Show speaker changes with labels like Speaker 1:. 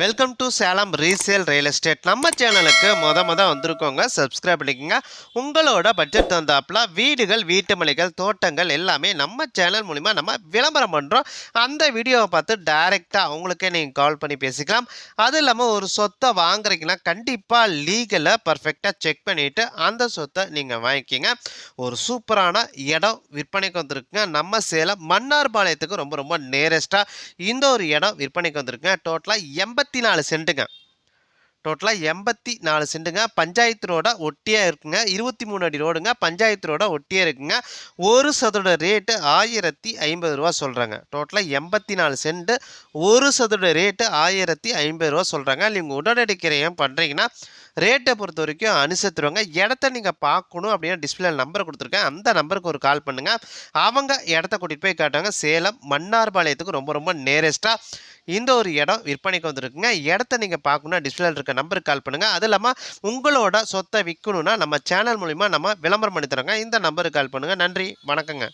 Speaker 1: Welcome to Salem resale real estate நம்ம சேனலுக்கு மொத மொத வந்திருக்கோங்க. சப்ஸ்கிரைப் பண்ணிக்கோங்க. உங்களோட பட்ஜெட் தந்தாப்பில் வீடுகள் வீட்டு மலைகள் தோட்டங்கள் எல்லாமே நம்ம சேனல் மூலிமா நம்ம விளம்பரம் பண்ணுறோம் அந்த வீடியோவை பார்த்து டைரெக்டாக அவங்களுக்கே நீங்கள் கால் பண்ணி பேசிக்கலாம். அதுவும் இல்லாமல் ஒரு சொத்தை வாங்குறீங்கன்னா கண்டிப்பாக லீகலை பர்ஃபெக்டாக செக் பண்ணிவிட்டு அந்த சொத்தை நீங்கள் வாங்கிக்கிங்க. ஒரு சூப்பரான இடம் விற்பனைக்கு வந்திருக்குங்க. நம்ம சேலம் மன்னார்பாளையத்துக்கு ரொம்ப ரொம்ப நேரஸ்ட்டாக இந்த ஒரு இடம் விற்பனைக்கு வந்திருக்குங்க. டோட்டலாக எண்பத்தி நாலு சென்ட்டுங்க டோட்டலாக எண்பத்தி நாலு சென்ட்டுங்க பஞ்சாயத்து ரோட ஒட்டியாக இருக்குங்க. இருபத்தி மூணு அடி ரோடுங்க. பஞ்சாயத்து ரோட ஒட்டியாக இருக்குங்க. ஒரு சதுர ரேட்டு ஆயிரத்தி ஐம்பது ரூபா சொல்கிறாங்க டோட்டலாக எண்பத்தி நாலு சென்ட்டு ஒரு சதுர ரேட்டு ஆயிரத்தி ஐம்பது ரூபா சொல்கிறாங்க நீங்கள் உடனடி கிரையம் பண்ணுறீங்கன்னா ரேட்டை பொறுத்த வரைக்கும் அனுசரித்துருவாங்க. இடத்த நீங்கள் பார்க்கணும் அப்படின்னா டிஸ்பிளே நம்பர் கொடுத்துருக்கேன். அந்த நம்பருக்கு ஒரு கால் பண்ணுங்கள் அவங்க இடத்த கூட்டிகிட்டு போய் காட்டுவாங்க. சேலம் மன்னார்பாளையத்துக்கு ரொம்ப ரொம்ப நேரஸ்ட்டாக இந்த ஒரு இடம் விற்பனைக்கு வந்திருக்குங்க. இடத்த நீங்கள் பார்க்கணுன்னா டிஸ்பிளேல இருக்க நம்பருக்கு கால் பண்ணுங்கள் அது இல்லாமல் உங்களோட சொத்தை விற்கணுன்னா நம்ம சேனல் மூலிமா நம்ம விளம்பரம் பண்ணி தரோங்க இந்த நம்பருக்கு கால் பண்ணுங்கள் நன்றி. வணக்கங்க.